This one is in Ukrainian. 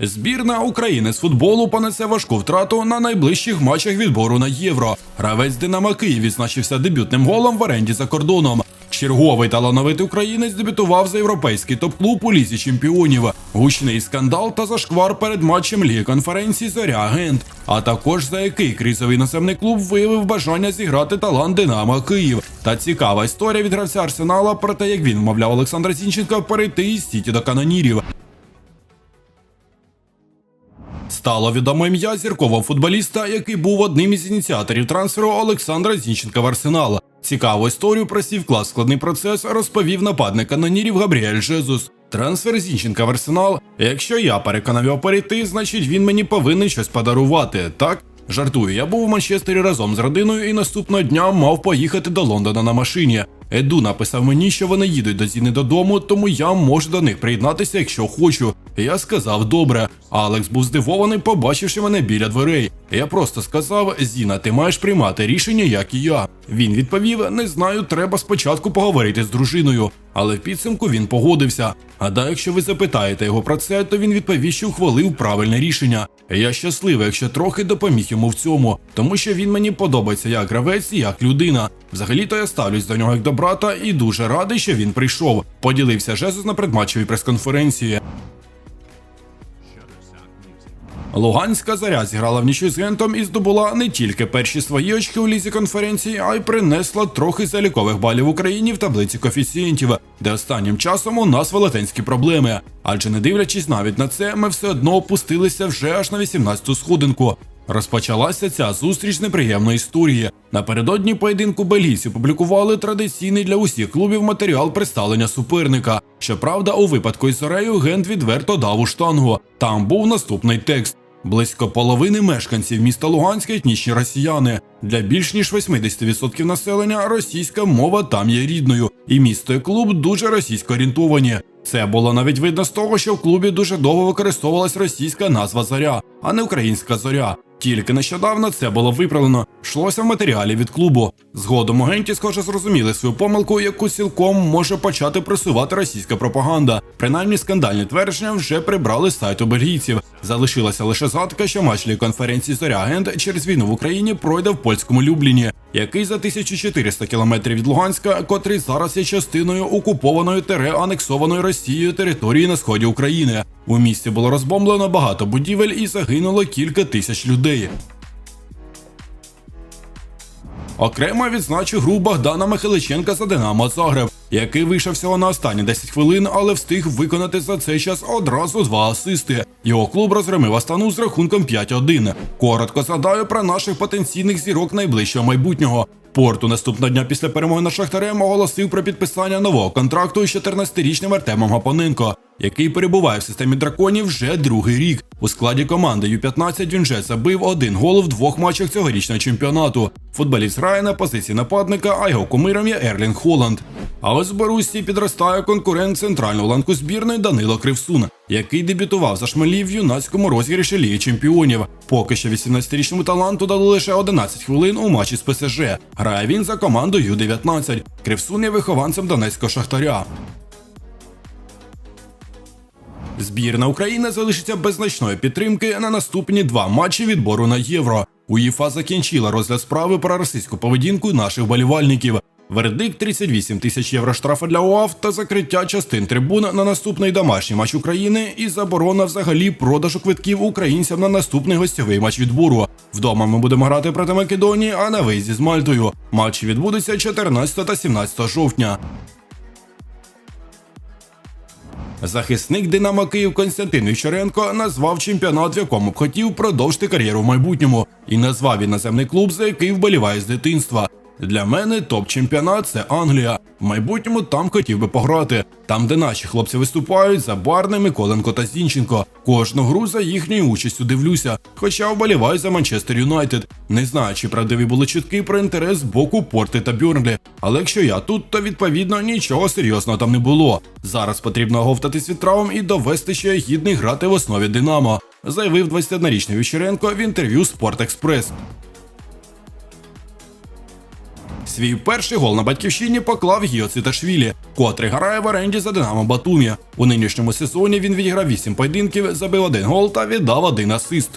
Збірна України з футболу понесе важку втрату на найближчих матчах відбору на євро. Гравець Динамо Київ відзначився дебютним голом в оренді за кордоном. Черговий талановитий українець дебютував за європейський топ-клуб у лізі чемпіонів. Гучний скандал та зашквар перед матчем ліги конференції Зоря Агент. А також за який кризовий наземний клуб виявив бажання зіграти талант Динамо Київ. Та цікава історія від гравця Арсенала про те, як він вмовляв Олександра Зінченка перейти із Сіті до канонірів. Стало відомо ім'я зіркового футболіста, який був одним із ініціаторів трансферу Олександра Зінченка в Арсенал. Цікаву історію про свій вклад складний процес розповів нападник канонірів Габріель Жезус. Трансфер Зінченка в Арсенал. Якщо я переконав його перейти, значить він мені повинен щось подарувати. Так жартую. Я був у Манчестері разом з родиною і наступного дня мав поїхати до Лондона на машині. Еду написав мені, що вони їдуть до Зіни додому, тому я можу до них приєднатися, якщо хочу. Я сказав добре. Алекс був здивований, побачивши мене біля дверей. Я просто сказав: Зіна, ти маєш приймати рішення, як і я. Він відповів: не знаю, треба спочатку поговорити з дружиною. Але в підсумку він погодився. Гадаю, якщо ви запитаєте його про це, то він відповів, що ухвалив правильне рішення. Я щасливий, якщо трохи допоміг йому в цьому, тому що він мені подобається як гравець і як людина. Взагалі-то я ставлюсь до нього як до брата і дуже радий, що він прийшов. Поділився Жезус на предматчевій прес-конференції. Луганська заря зіграла в нічю з Гентом і здобула не тільки перші свої очки у лізі конференції, а й принесла трохи залікових балів Україні в таблиці коефіцієнтів, де останнім часом у нас велетенські проблеми. Адже не дивлячись навіть на це, ми все одно опустилися вже аж на 18-ту сходинку. Розпочалася ця зустріч неприємної історії. Напередодні поєдинку бельгійці публікували традиційний для усіх клубів матеріал представлення суперника. Щоправда, у випадку із Зорею Гент відверто дав у штангу. Там був наступний текст. Близько половини мешканців міста Луганська етнічні росіяни. Для більш ніж 80% населення російська мова там є рідною, і місто і клуб дуже російськоорієнтовані. Це було навіть видно з того, що в клубі дуже довго використовувалась російська назва зоря, а не українська зоря. Тільки нещодавно це було виправлено, йшлося в матеріалі від клубу. Згодом агенті, схоже, зрозуміли свою помилку, яку цілком може почати просувати російська пропаганда. Принаймні скандальні твердження вже прибрали з сайту бельгійців. Залишилася лише згадка, що матч конференції Зоря Агент через війну в Україні пройде в польському Любліні, який за 1400 кілометрів від Луганська, котрий зараз є частиною окупованої тере анексованої Росією території на сході України. У місті було розбомблено багато будівель і загинуло кілька тисяч людей. Окремо відзначу гру Богдана Михайличенка за Динамо Загреб, який вийшов всього на останні 10 хвилин, але встиг виконати за цей час одразу два асисти. Його клуб розгромив Астану з рахунком 5-1. Коротко згадаю про наших потенційних зірок найближчого майбутнього. Порту наступного дня після перемоги над Шахтарем оголосив про підписання нового контракту із 14-річним Артемом Гапоненко, який перебуває в системі драконів вже другий рік. У складі команди Ю-15 він вже забив один гол в двох матчах цьогорічного чемпіонату. Футболіст грає на позиції нападника, а його кумиром є Ерлінг Холланд. А ось в Борусі підростає конкурент центрального ланку збірної Данило Кривсун, який дебютував за шмелів в юнацькому розіграші Ліги Чемпіонів. Поки що 18-річному таланту дали лише 11 хвилин у матчі з ПСЖ. Грає він за команду Ю-19. Кривсун є вихованцем Донецького шахтаря. Збірна України залишиться без значної підтримки на наступні два матчі відбору на євро. УЄФА закінчила розгляд справи про російську поведінку наших болівальників. Вердикт 38 тисяч євро штрафу для УАФ та закриття частин трибун на наступний домашній матч України і заборона взагалі продажу квитків українцям на наступний гостьовий матч відбору. Вдома ми будемо грати проти Македонії, а на виїзді з Мальтою. Матчі відбудуться 14 та 17 жовтня. Захисник Динамо Київ Константин Вівчаренко назвав чемпіонат, в якому б хотів продовжити кар'єру в майбутньому, і назвав іноземний клуб, за який вболіває з дитинства. Для мене топ-чемпіонат це Англія. В майбутньому там хотів би пограти. Там, де наші хлопці виступають, за Барне, Миколенко та Зінченко. Кожну гру за їхньою участю дивлюся, хоча вболіваю за Манчестер Юнайтед. Не знаю, чи правдиві були чутки про інтерес з боку Порти та Бюрнлі. Але якщо я тут, то відповідно нічого серйозного там не було. Зараз потрібно оговтатись від травм і довести, що я гідний грати в основі Динамо, заявив 21-річний Віщеренко в інтерв'ю Спорт Експрес. Свій перший гол на батьківщині поклав Гіоциташвілі, котрий грає в оренді за Динамо Батумі. У нинішньому сезоні він відіграв 8 поєдинків, забив один гол та віддав один асист.